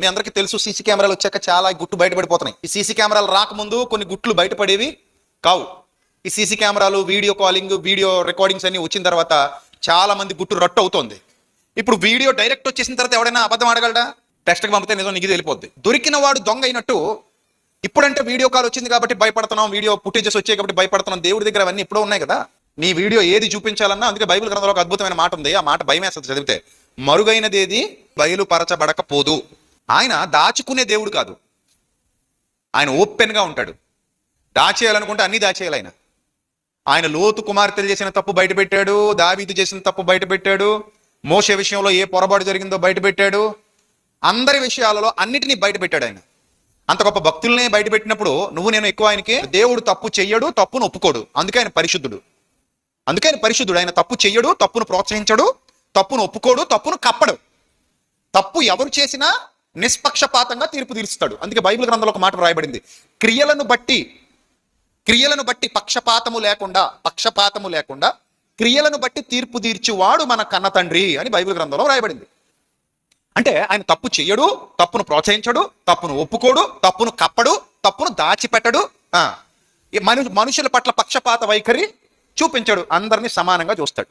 మీ అందరికీ తెలుసు సీసీ కెమెరాలు వచ్చాక చాలా గుట్టు బయటపడిపోతున్నాయి. ఈ సీసీ కెమెరాలు రాకముందు కొన్ని గుట్లు బయటపడేవి కావు. ఈ సీసీ కెమెరాలు వీడియో కాలింగ్ వీడియో రికార్డింగ్స్ అన్ని వచ్చిన తర్వాత చాలా మంది గుట్టు రట్టు అవుతోంది. ఇప్పుడు వీడియో డైరెక్ట్ వచ్చేసిన తర్వాత ఎవడైనా అబద్ధం ఆడగలడా? టెస్ట్కి పంపితే నిజం నీకు తెలిపోద్ది. దొరికిన వాడు దొంగ అయినట్టు ఇప్పుడంటే వీడియో కాల్ వచ్చింది కాబట్టి భయపడుతున్నాం వీడియో ఫుటేజెస్ వచ్చాయి కాబట్టి భయపడుతున్నాం దేవుడి దగ్గర అవన్నీ ఎప్పుడో ఉన్నాయి కదా. నీ వీడియో ఏది చూపించాలన్నా అందుకే బైబిల్ గ్రంథంలో ఒక అద్భుతమైన మాట ఉంది. ఆ మాట భయమేస్తుంది చదివితే. మరుగైనది ఏది బయలుపరచబడకపోదు. ఆయన దాచుకునే దేవుడు కాదు. ఆయన ఓపెన్గా ఉంటాడు. దాచేయాలనుకుంటే అన్నీ దాచేయాలి ఆయన. ఆయన లోతు కుమార్తెలు చేసిన తప్పు బయట పెట్టాడు దావీదు చేసిన తప్పు బయట పెట్టాడు విషయంలో ఏ పొరపాటు జరిగిందో బయట పెట్టాడు. అందరి విషయాలలో అన్నిటినీ బయట పెట్టాడు ఆయన. అంత గొప్ప భక్తుల్నే బయట పెట్టినప్పుడు నువ్వు నేను ఎక్కువ ఆయనకి దేవుడు తప్పు చెయ్యడు తప్పును ఒప్పుకోడు. అందుకే ఆయన పరిశుద్ధుడు. అందుకే ఆయన పరిశుద్ధుడు. ఆయన తప్పు చెయ్యడు తప్పును ప్రోత్సహించడు తప్పును ఒప్పుకోడు తప్పును కప్పడు. తప్పు ఎవరు చేసినా నిష్పక్షపాతంగా తీర్పు తీరుస్తాడు. అందుకే బైబిల్ గ్రంథంలో ఒక మాట రాయబడింది క్రియలను బట్టి క్రియలను బట్టి పక్షపాతము లేకుండా పక్షపాతము లేకుండా క్రియలను బట్టి తీర్పు తీర్చువాడు మన కన్న తండ్రి అని బైబిల్ గ్రంథంలో రాయబడింది అంటే ఆయన తప్పు చేయడు తప్పును ప్రోత్సహించడు తప్పును ఒప్పుకోడు తప్పును కప్పడు తప్పును దాచిపెట్టడు ఆ, ఈ మను మనుషుల పట్ల పక్షపాత వైఖరి చూపించడు అందరినీ సమానంగా చూస్తాడు.